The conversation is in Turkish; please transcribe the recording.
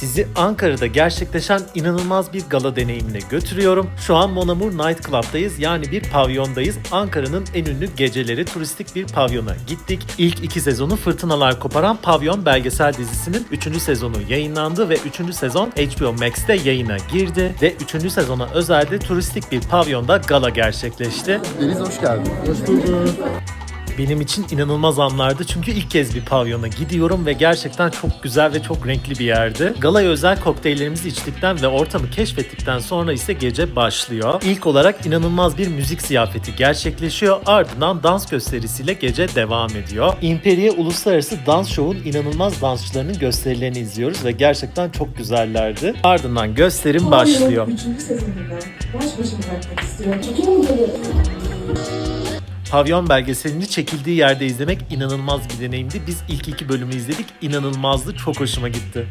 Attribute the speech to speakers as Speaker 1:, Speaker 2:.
Speaker 1: Sizi Ankara'da gerçekleşen inanılmaz bir gala deneyimine götürüyorum. Şu an Mon Amour Night Club'dayız yani bir pavyondayız. Ankara'nın en ünlü geceleri turistik bir pavyona gittik. İlk iki sezonu fırtınalar koparan Pavyon belgesel dizisinin 3. sezonu yayınlandı ve 3. sezon HBO Max'te yayına girdi. Ve 3. sezona özel de turistik bir pavyonda gala gerçekleşti.
Speaker 2: Deniz hoş geldin.
Speaker 1: Benim için inanılmaz anlardı çünkü ilk kez bir pavyona gidiyorum ve gerçekten çok güzel ve çok renkli bir yerdi. Galaya özel kokteyllerimizi içtikten ve ortamı keşfettikten sonra ise gece başlıyor. İlk olarak inanılmaz bir müzik ziyafeti gerçekleşiyor ardından dans gösterisiyle gece devam ediyor. Imperial Uluslararası Dans Show'un inanılmaz dansçılarının gösterilerini izliyoruz ve gerçekten çok güzellerdi. Ardından gösterim başlıyor.
Speaker 3: Üçüncü sezonunda baş başa bırakmak istiyorum. Çekilir mi?
Speaker 1: Pavyon belgeselini çekildiği yerde izlemek inanılmaz bir deneyimdi. Biz ilk iki bölümü izledik. İnanılmazdı. Çok hoşuma gitti.